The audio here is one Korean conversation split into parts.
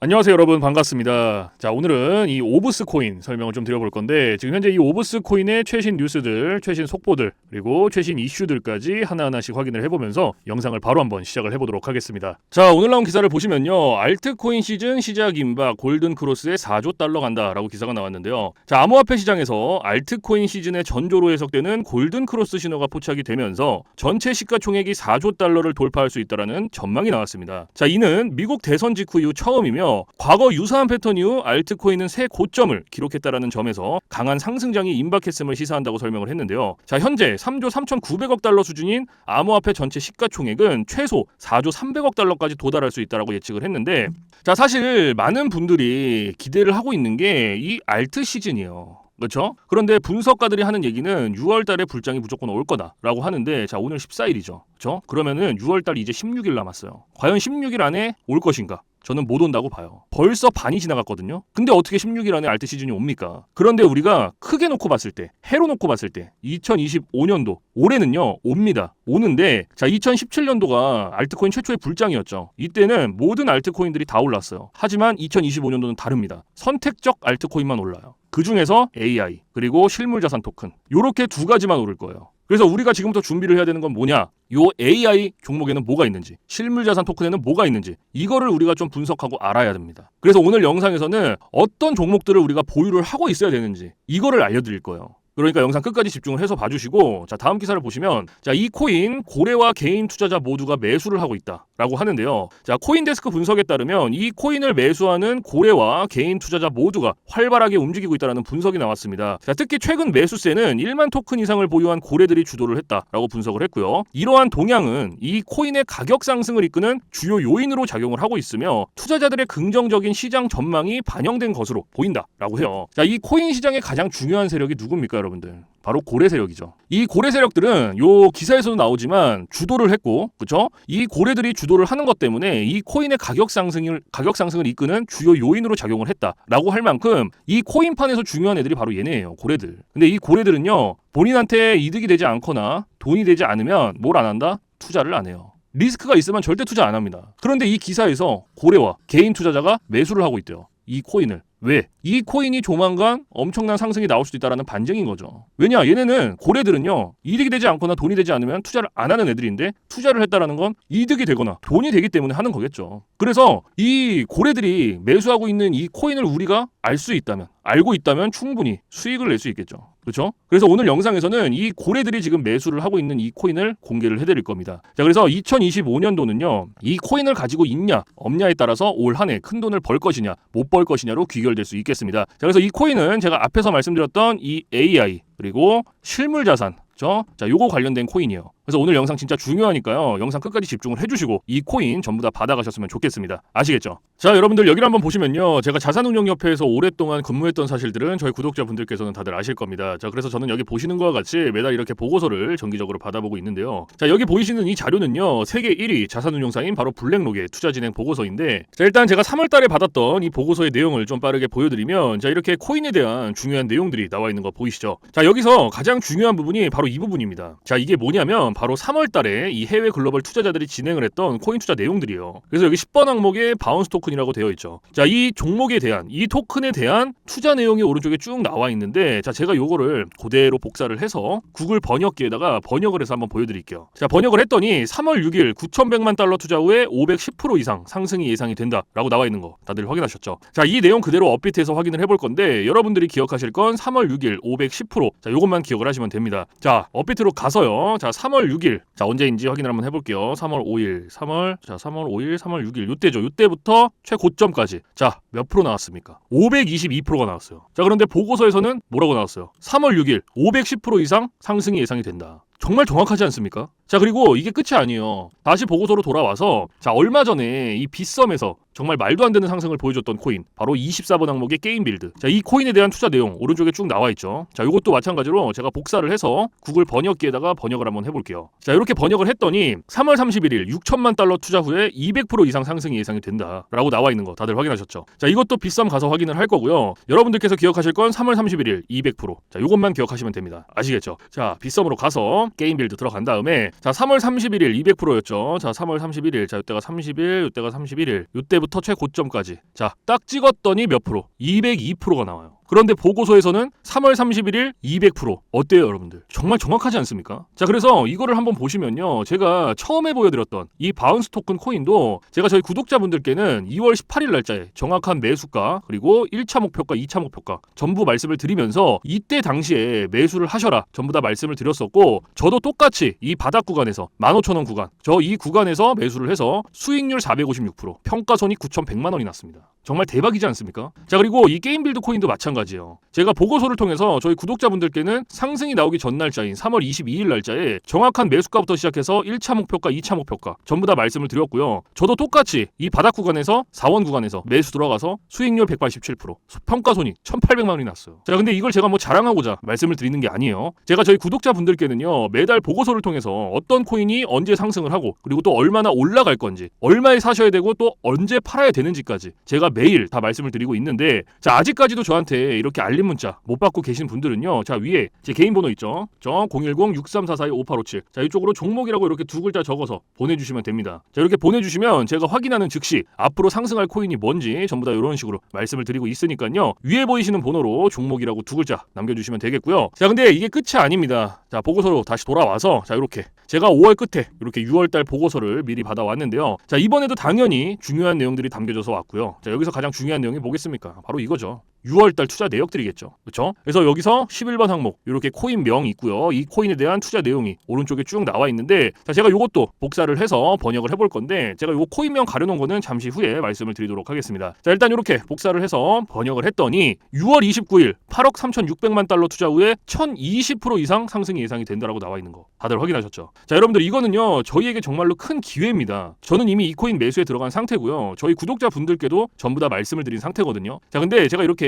안녕하세요 여러분 반갑습니다. 자 오늘은 이 오브스 코인 설명을 좀 드려볼 건데 지금 현재 이 오브스 코인의 최신 뉴스들, 최신 속보들 그리고 최신 이슈들까지 하나하나씩 확인을 해보면서 영상을 바로 한번 시작을 해보도록 하겠습니다. 자 오늘 나온 기사를 보시면요 알트코인 시즌 시작 임박 골든 크로스에 4조 달러 간다라고 기사가 나왔는데요. 자 암호화폐 시장에서 알트코인 시즌의 전조로 해석되는 골든 크로스 신호가 포착이 되면서 전체 시가총액이 4조 달러를 돌파할 수 있다라는 전망이 나왔습니다. 자 이는 미국 대선 직후 이후 처음이며 과거 유사한 패턴 이후 알트코인은 새 고점을 기록했다라는 점에서 강한 상승장이 임박했음을 시사한다고 설명을 했는데요. 자 현재 3조 3,900억 달러 수준인 암호화폐 전체 시가총액은 최소 4조 300억 달러까지 도달할 수 있다라고 예측을 했는데 자 사실 많은 분들이 기대를 하고 있는 게 이 알트 시즌이에요. 그렇죠? 그런데 분석가들이 하는 얘기는 6월 달에 불장이 무조건 올 거다라고 하는데 자 오늘 14일이죠. 그렇죠? 그러면은 6월 달 이제 16일 남았어요. 과연 16일 안에 올 것인가? 저는 못 온다고 봐요. 벌써 반이 지나갔거든요. 근데 어떻게 16일 안에 알트 시즌이 옵니까? 그런데 우리가 크게 놓고 봤을 때, 해로 놓고 봤을 때 2025년도 올해는요. 옵니다. 오는데 자 2017년도가 알트코인 최초의 불장이었죠. 이때는 모든 알트코인들이 다 올랐어요. 하지만 2025년도는 다릅니다. 선택적 알트코인만 올라요. 그 중에서 AI 그리고 실물 자산 토큰 요렇게 두 가지만 오를 거예요. 그래서 우리가 지금부터 준비를 해야 되는 건 뭐냐? 요 AI 종목에는 뭐가 있는지, 실물 자산 토큰에는 뭐가 있는지 이거를 우리가 좀 분석하고 알아야 됩니다. 그래서 오늘 영상에서는 어떤 종목들을 우리가 보유를 하고 있어야 되는지 이거를 알려드릴 거예요. 그러니까 영상 끝까지 집중을 해서 봐주시고 자 다음 기사를 보시면 자 이 코인 고래와 개인 투자자 모두가 매수를 하고 있다라고 하는데요. 자 코인데스크 분석에 따르면 이 코인을 매수하는 고래와 개인 투자자 모두가 활발하게 움직이고 있다는 분석이 나왔습니다. 자 특히 최근 매수세는 1만 토큰 이상을 보유한 고래들이 주도를 했다라고 분석을 했고요. 이러한 동향은 이 코인의 가격 상승을 이끄는 주요 요인으로 작용을 하고 있으며 투자자들의 긍정적인 시장 전망이 반영된 것으로 보인다라고 해요. 자 이 코인 시장의 가장 중요한 세력이 누굽니까, 여러분? 여러분들 바로 고래 세력이죠. 이 고래 세력들은 요 기사에서도 나오지만 주도를 했고, 그렇죠? 이 고래들이 주도를 하는 것 때문에 이 코인의 가격 상승을 가격 상승을 이끄는 주요 요인으로 작용을 했다라고 할 만큼 이 코인판에서 중요한 애들이 바로 얘네예요. 고래들. 근데 이 고래들은요 본인한테 이득이 되지 않거나 돈이 되지 않으면 뭘 안 한다? 투자를 안 해요. 리스크가 있으면 절대 투자 안 합니다. 그런데 이 기사에서 고래와 개인 투자자가 매수를 하고 있대요. 이 코인을. 왜? 이 코인이 조만간 엄청난 상승이 나올 수도 있다라는 반증인 거죠. 왜냐? 얘네는 고래들은요. 이득이 되지 않거나 돈이 되지 않으면 투자를 안 하는 애들인데 투자를 했다라는 건 이득이 되거나 돈이 되기 때문에 하는 거겠죠. 그래서 이 고래들이 매수하고 있는 이 코인을 우리가 알 수 있다면 알고 있다면 충분히 수익을 낼 수 있겠죠. 그렇죠? 그래서 오늘 영상에서는 이 고래들이 지금 매수를 하고 있는 이 코인을 공개를 해드릴 겁니다. 자, 그래서 2025년도는요, 이 코인을 가지고 있냐, 없냐에 따라서 올 한 해 큰 돈을 벌 것이냐, 못 벌 것이냐로 귀결 될 수 있겠습니다. 자, 그래서 이 코인은 제가 앞에서 말씀드렸던 이 AI 그리고 실물 자산 죠? 자, 요거 관련된 코인이에요. 그래서 오늘 영상 진짜 중요하니까요. 영상 끝까지 집중을 해주시고 이 코인 전부 다 받아가셨으면 좋겠습니다. 아시겠죠? 자, 여러분들 여기를 한번 보시면요. 제가 자산운용협회에서 오랫동안 근무했던 사실들은 저희 구독자분들께서는 다들 아실 겁니다. 자, 그래서 저는 여기 보시는 것과 같이 매달 이렇게 보고서를 정기적으로 받아보고 있는데요. 자, 여기 보이시는 이 자료는요. 세계 1위 자산운용사인 바로 블랙록의 투자 진행 보고서인데 자, 일단 제가 3월 달에 받았던 이 보고서의 내용을 좀 빠르게 보여드리면 자, 이렇게 코인에 대한 중요한 내용들이 나와 있는 거 보이시죠? 자, 여기서 가장 중요한 부분이 바로 이 부분입니다. 자, 이게 뭐냐면 바로 3월 달에 이 해외 글로벌 투자자들이 진행을 했던 코인 투자 내용들이에요. 그래서 여기 10번 항목에 바운스 토큰이라고 되어 있죠. 자, 이 종목에 대한 이 토큰에 대한 투자 내용이 오른쪽에 쭉 나와 있는데 자, 제가 요거를 그대로 복사를 해서 구글 번역기에다가 번역을 해서 한번 보여 드릴게요. 자, 번역을 했더니 3월 6일 9,100만 달러 투자 후에 510% 이상 상승이 예상이 된다라고 나와 있는 거 다들 확인하셨죠? 자, 이 내용 그대로 업비트해서 확인을 해볼 건데 여러분들이 기억하실 건 3월 6일 510% 자, 요것만 기억을 하시면 됩니다. 자, 업비트로 가서요. 자, 3월 6일. 자, 언제인지 확인을 한번 해볼게요. 3월 5일, 3월, 자, 3월 5일, 3월 6일. 요때죠. 요때부터 최고점까지. 자, 몇 프로 나왔습니까? 522%가 나왔어요. 자, 그런데 보고서에서는 뭐라고 나왔어요? 3월 6일 510% 이상 상승이 예상이 된다. 정말 정확하지 않습니까? 자, 그리고 이게 끝이 아니에요. 다시 보고서로 돌아와서 자, 얼마 전에 이 빗썸에서 정말 말도 안 되는 상승을 보여줬던 코인 바로 24번 항목의 게임 빌드. 자, 이 코인에 대한 투자 내용 오른쪽에 쭉 나와 있죠. 자, 이것도 마찬가지로 제가 복사를 해서 구글 번역기에다가 번역을 한번 해볼게요. 자, 이렇게 번역을 했더니 3월 31일 6천만 달러 투자 후에 200% 이상 상승이 예상이 된다 라고 나와 있는 거 다들 확인하셨죠? 자, 이것도 빗썸 가서 확인을 할 거고요. 여러분들께서 기억하실 건 3월 31일 200%. 자, 이것만 기억하시면 됩니다. 아시겠죠? 자, 빗썸으로 가서 게임 빌드 들어간 다음에 자, 3월 31일 200%였죠. 자, 3월 31일. 자, 이때가 30일, 이때가 31일. 이때부터 최고점까지. 자, 딱 찍었더니 몇 프로? 202%가 나와요. 그런데 보고서에서는 3월 31일 200% 어때요, 여러분들? 정말 정확하지 않습니까? 자, 그래서 이거를 한번 보시면요. 제가 처음에 보여드렸던 이 바운스 토큰 코인도 제가 저희 구독자분들께는 2월 18일 날짜에 정확한 매수가 그리고 1차 목표가, 2차 목표가 전부 말씀을 드리면서 이때 당시에 매수를 하셔라 전부 다 말씀을 드렸었고 저도 똑같이 이 바닥 구간에서 15,000원 구간 저 이 구간에서 매수를 해서 수익률 456% 평가손이 9,100만 원이 났습니다. 정말 대박이지 않습니까? 자 그리고 이 게임 빌드 코인도 마찬가지 예요. 제가 보고서를 통해서 저희 구독자분들께는 상승이 나오기 전 날짜인 3월 22일 날짜에 정확한 매수가부터 시작해서 1차 목표가, 2차 목표가 전부 다 말씀을 드렸고요. 저도 똑같이 이 바닥 구간에서 4원 구간에서 매수 들어가서 수익률 187% 평가 손익 1,800만 원이 났어요. 자 근데 이걸 제가 뭐 자랑하고자 말씀을 드리는 게 아니에요. 제가 저희 구독자분들께는요 매달 보고서를 통해서 어떤 코인이 언제 상승을 하고 그리고 또 얼마나 올라갈 건지 얼마에 사셔야 되고 또 언제 팔아야 되는지까지 제가 매일 다 말씀을 드리고 있는데 자 아직까지도 저한테 이렇게 알림 문자 못 받고 계신 분들은요 자 위에 제 개인 번호 있죠 저 010-6344-5857. 자 이쪽으로 종목이라고 이렇게 두 글자 적어서 보내주시면 됩니다. 자 이렇게 보내주시면 제가 확인하는 즉시 앞으로 상승할 코인이 뭔지 전부 다 이런 식으로 말씀을 드리고 있으니까요. 위에 보이시는 번호로 종목이라고 두 글자 남겨주시면 되겠고요. 자 근데 이게 끝이 아닙니다. 자 보고서로 다시 돌아와서 자 이렇게 제가 5월 끝에 이렇게 6월달 보고서를 미리 받아왔는데요. 자 이번에도 당연히 중요한 내용들이 담겨져서 왔고요. 자 여기서 가장 중요한 내용이 뭐겠습니까? 바로 이거죠. 6월달 투자 내역들이겠죠. 그렇죠? 그래서 여기서 11번 항목 이렇게 코인 명 있고요. 이 코인에 대한 투자 내용이 오른쪽에 쭉 나와 있는데 자 제가 이것도 복사를 해서 번역을 해볼 건데 제가 이거 코인 명 가려놓은 거는 잠시 후에 말씀을 드리도록 하겠습니다. 자 일단 이렇게 복사를 해서 번역을 했더니 6월 29일 8억 3,600만 달러 투자 후에 1,020% 이상 상승이 예상이 된다라고 나와 있는 거 다들 확인하셨죠? 자 여러분들 이거는요 저희에게 정말로 큰 기회입니다. 저는 이미 이 코인 매수에 들어간 상태고요. 저희 구독자 분들께도 전부 다 말씀을 드린 상태거든요. 자 근데 제가 이렇게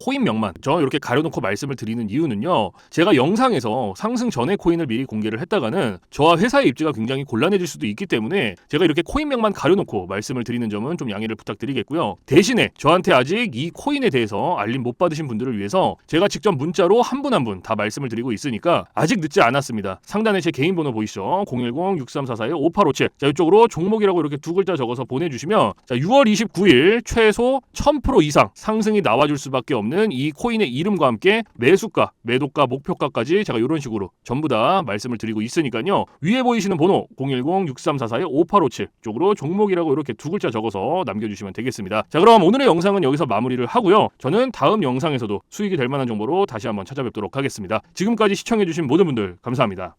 코인명만 저 이렇게 가려놓고 말씀을 드리는 이유는요. 제가 영상에서 상승 전에 코인을 미리 공개를 했다가는 저와 회사의 입지가 굉장히 곤란해질 수도 있기 때문에 제가 이렇게 코인명만 가려놓고 말씀을 드리는 점은 좀 양해를 부탁드리겠고요. 대신에 저한테 아직 이 코인에 대해서 알림 못 받으신 분들을 위해서 제가 직접 문자로 한 분 한 분 다 말씀을 드리고 있으니까 아직 늦지 않았습니다. 상단에 제 개인 번호 보이시죠? 010-6344-5857. 자, 이쪽으로 종목이라고 이렇게 두 글자 적어서 보내주시면 자, 6월 29일 최소 1000% 이상 상승이 나와줄 수밖에 없는 이 코인의 이름과 함께 매수가, 매도가, 목표가까지 제가 이런 식으로 전부 다 말씀을 드리고 있으니까요. 위에 보이시는 번호 010-6344-5857 쪽으로 종목이라고 이렇게 두 글자 적어서 남겨주시면 되겠습니다. 자, 그럼 오늘의 영상은 여기서 마무리를 하고요. 저는 다음 영상에서도 수익이 될 만한 정보로 다시 한번 찾아뵙도록 하겠습니다. 지금까지 시청해주신 모든 분들 감사합니다.